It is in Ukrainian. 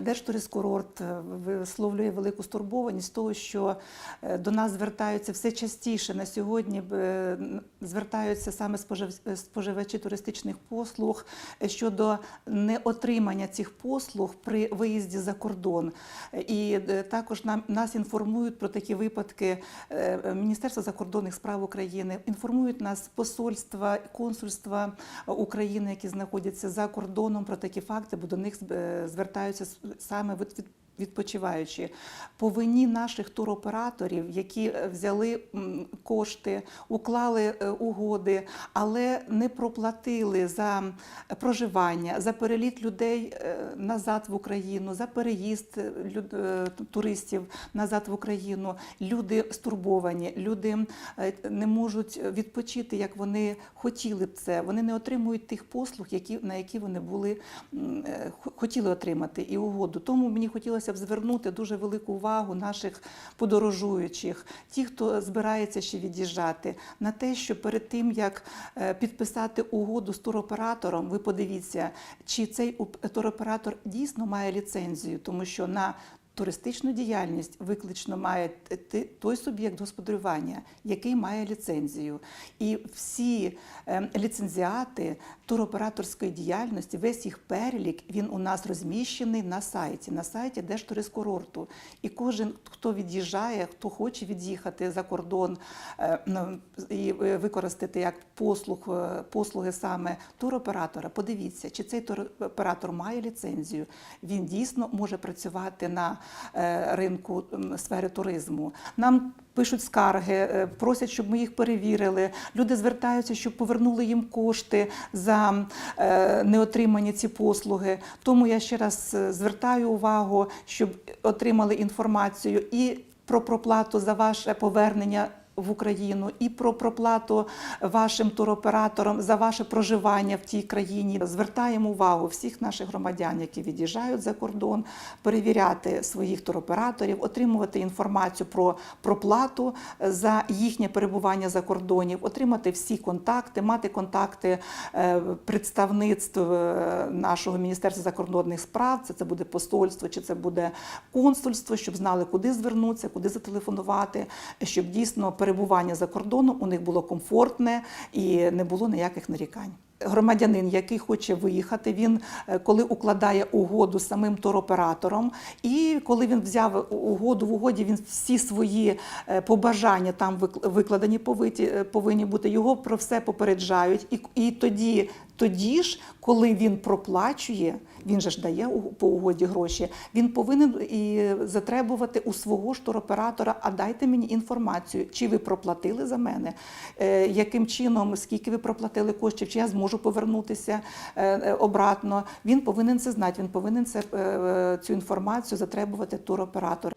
Держтуристкурорт е, висловлює велику стурбованість того, що е, до нас звертаються все частіше на сьогодні. е, Звертаються саме спожив- споживачі туристичних послуг щодо неотримання цих послуг при виїзді за кордон. І також нам нас інформують про такі випадки Міністерство закордонних справ України, інформують нас посольства, консульства України, які знаходяться за кордоном про такі факти, бо до них звертаються саме від- відпочиваючі. По вині наших туроператорів, які е, взяли кошти, уклали е, угоди, але не проплатили за проживання, за переліт людей е, назад в Україну, за переїзд туристів назад в Україну. Люди стурбовані, люди не можуть відпочити, як вони хотіли б це. Вони не отримують тих послуг, які, на які вони були хотіли отримати і угоду. Тому мені хотілося б звернути дуже велику увагу наших подорожуючих, ті, хто збирається ще від'їжджати, на те, що перед тим як е, підписати угоду з туроператором, ви подивіться, чи цей туроператор дійсно має ліцензію, тому що на Туристичну діяльність виключно має той суб'єкт господарювання, який має ліцензію. І всі е, ліцензіати туроператорської діяльності, весь їх перелік, він у нас розміщений на сайті, на сайті Держтуристкурорту. І кожен, хто від'їжджає, хто хоче від'їхати за кордон е, ну, і е, використати як послуг, е, послуги саме туроператора, подивіться, чи цей туроператор має ліцензію. Він дійсно може працювати на ринку сфери туризму. Нам пишуть скарги, е, просять, щоб ми їх перевірили. Люди звертаються, щоб повернули їм кошти за е, неотримані ці послуги. Тому я ще раз е, звертаю увагу, щоб отримали інформацію і про проплату за ваше повернення. В Україну і про проплату вашим туроператорам за ваше проживання в тій країні звертаємо увагу всіх наших громадян, які від'їжджають за кордон, перевіряти своїх туроператорів, отримувати інформацію про проплату за їхнє перебування за кордонів, отримати всі контакти, мати контакти е, представництв е, нашого міністерства закордонних справ. Це це буде посольство, чи це буде консульство, щоб знали, куди звернутися, куди зателефонувати, щоб дійсно перебування за кордоном у них було комфортне і не було ніяких нарікань. Громадянин, який хоче виїхати, він е, коли укладає угоду з самим туроператором, і коли він взяв угоду в угоді, він всі свої е, побажання там вик- викладені е, повинні бути. Його про все попереджають. І, і тоді, тоді ж, коли він проплачує, він же ж дає по угоді гроші. Він повинен і затребувати у свого ж туроператора, а дайте мені інформацію, чи ви проплатили за мене, е, яким чином, скільки ви проплатили коштів, чи я зможу повернутися е, е, обратно. Він повинен це знати, він повинен це, е, е, цю інформацію затребувати туроператора.